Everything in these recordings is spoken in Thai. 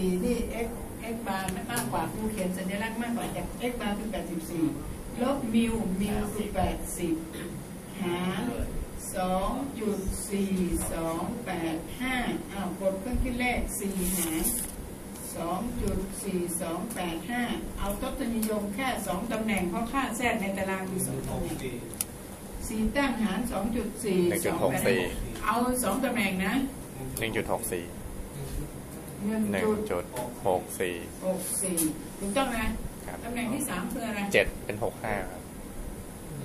สี่ที่ x x บาร์มากกว่าคูเขียนสัญลักษณ์มากกว่าจาก x บาร์คือแปดสิบสี่ลบมิวมิวคือแปดสิบหารสองจุดสี่สองแปดห้าอ้าวกดเครื่องคิดเลขสี่หารสองจุดสี่สองแปดห้าเอาทศนิยมแค่สองตำแหน่งเพราะค่าแทรกในตารางมีสองตำแหน่งสี่ตั้งหารสองจุดสี่หนึ่งจุดหกสี่เอาสองตำแหน่งนะหนึ่งจุดหกสี่ หนึ่งหนึ่งจุดจุดหกสี่หกสี่ถูกต้องนะครับตำแหน่งที่สามคืออะไรเจ็ดเป็นหกห้าครับ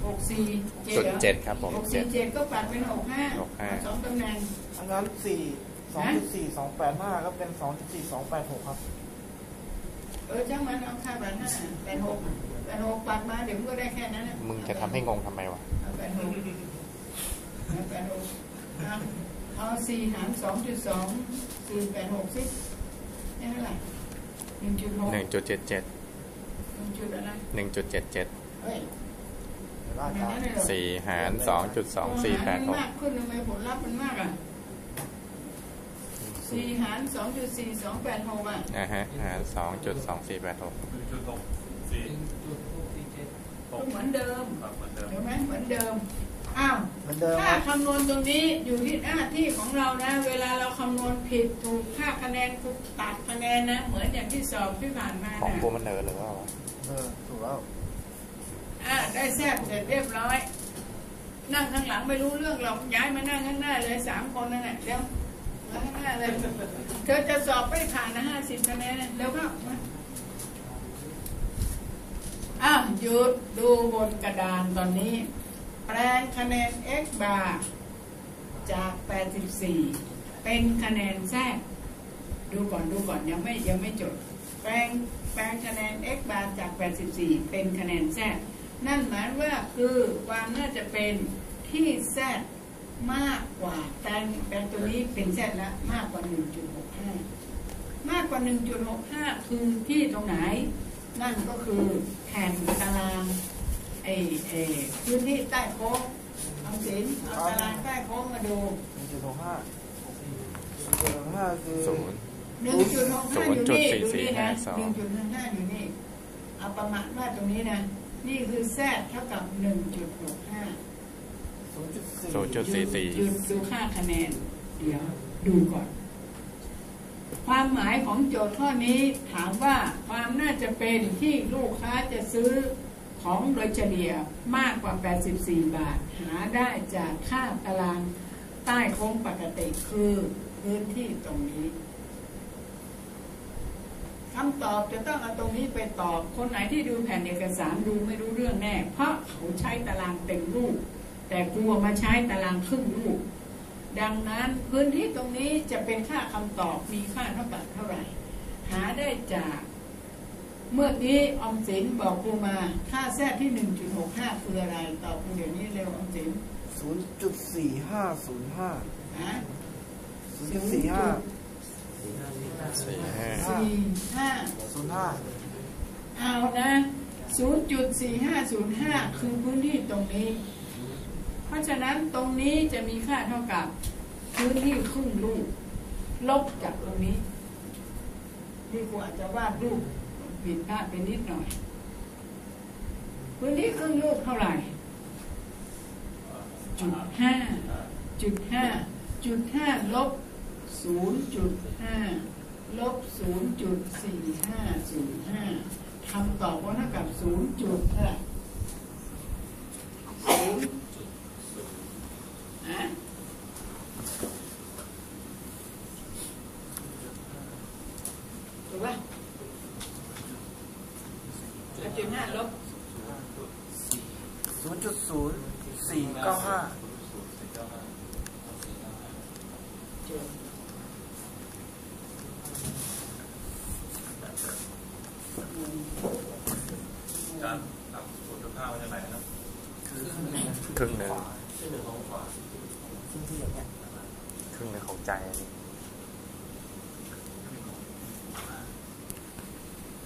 หกสี่เจ็ดจุดหรอเจ็ดครับผมหกเจ็สี่ดเจ็ดก็ปัดเป็นหกห้าหกห้าสองตำแหน่งอันนั้นสี่สองจุดสี่สองแปดห้าก็เป็นสองจุดสี่สองแปดหกครับ เออช่างมันเอาค่าปัดห้าแปดหกแปดหกปัดมาเดี๋ยวมันก็ได้แค่นั้นน่มึงจะทำให้งงทำไมวะเอาแปดหกเอาแปดหกเอา เอาสี่หารสองจุดสองสี่แปดหกสิได้เท่าไหร่หนึ่งจุดหกหนึ่งจุดเจ็ดเจ็ดหนึ่งจุดอะไรหนึ่งจุดเจ็ดเจ็ดเฮ้ยเดี๋ยวว่าอย่างจะนั้นเลยเหรอสี่หารสองจุดสองสี่แปดหกมากขึ้นทำไมผลลัพธ์มันมากอะสี่หารสองจุดสี่สองแปดหกอะนะฮะหารสองจุดสองสี่แปดหกจุดหกสี่ก็เหมือนเดิมครับเหมือนเดิมเห็นไหมเหมือนเดิม อ้าวเหมือนเดิมค่าครับคำนวณตรงนี้อยู่ที่หน้าที่ของเรานะ เวลาเราคำนวณผิดถูกค่าคะแนนถูกตัดคะแนนนะ เหมือนอย่างที่สอบที่ผ่านมาของนะกูมันเนินหรือเปล่าวะเออถูกแล้วอ่าได้แทรกเสร็จเรียบร้อย นั่งข้างหลังไม่รู้เรื่องหรอกย้ายมานั่งข้างหน้าเลยสามคนนั่นแหละเดี๋ยวมาข้างหน้าเลยเธอจะสอบไม่ผ่านนะห้าสิบคะแนนนะเร็วเข้ามาอ้าวหยุดดูบนกระดานตอนนี้ แปลงคะแนน x bar จาก 84 เป็นคะแนนแทรกดูก่อนดูก่อนยังไม่ยังไม่จด แปลงแปลงคะแนน x bar จาก 84 เป็นคะแนนแทรกนั่นหมายว่าคือความน่าจะเป็นที่แทรกมากกว่าแปลงแปลงตัวนี้เป็นแทรกแล้วมากกว่า 1.65 มากกว่า 1.65 คือที่ตรงไหน นั่นก็คือแผ่นตาราง ไอ้ไอ้พื้นที่ใต้โค้งเอาสินเอาตารางใต้โค้งมาดูหนึ่งจุดหกห้าหนึ่งจุดหกห้าคือศูนย์ หนึ่งจุดหกห้าอยู่นี่ดูนี่นะ0.4452หนึ่งจุดหกห้าอยู่นี่เอาประมาณว่าตรงนี้นะ นี่คือแทรกเท่ากับหนึ่งจุดหกห้าศูนย์จุดสี่ศูนย์จุดสี่สี่หยุดดูค่าคะแนน เดี๋ยวดูก่อน ความหมายของโจทย์ข้อนี้ถามว่าความน่าจะเป็นที่ลูกค้าจะซื้อ ของโดยเฉลี่ยมากกว่า 84 บาท หาได้จากค่าตารางใต้โค้งปกติคือพื้นที่ตรงนี้คำตอบจะต้องเอาตรงนี้ไปตอบ คนไหนที่ดูแผ่นเอกสารดูไม่รู้เรื่องแน่ เพราะเขาใช้ตารางเต็มรูป แต่กลัวมาใช้ตารางครึ่งรูป ดังนั้นพื้นที่ตรงนี้จะเป็นค่าคำตอบมีค่าเท่ากับเท่าไหร่ หาได้จาก เมื่อกี้ออมสินบอกครูมา ค่าแทรกที่ 1.65 คืออะไร ตอบครูเดี๋ยวนี้เร็วออมสินศูนย์จุดสี่ห้าศูนย์ห้าฮะศูนย์จุดสี่ห้าสี่ห้าสี่ห้าศูนย์ห้าเอานะ0.4505 คือพื้นที่ตรงนี้ เพราะฉะนั้นตรงนี้จะมีค่าเท่ากับพื้นที่ครึ่งลูก ลบจากตรงนี้ ที่ครูอาจจะวาดรูป ผิดพลาดไปนิดหน่อยพื้นที่ครึ่งลูกเท่าไหร่ จุดห้าจุดห้าจุดห้าลบศูนย์จุดห้าลบศูนย์จุดสี่ห้าศูนย์ห้าคำตอบว่าเท่ากับศูนย์จุดเท่าไหร่ศูนย์อะถูกป่ะแล้วจุดห้าลบ ศูนย์จุดศูนย์สี่เก้าห้าจุดการทำสูตรข้าวจะไหนครับคือครึ่งหนึ่งครึ่งหนึ่งซึ่งที่อย่างเงี้ยครึ่งหนึ่งของใจอันนี้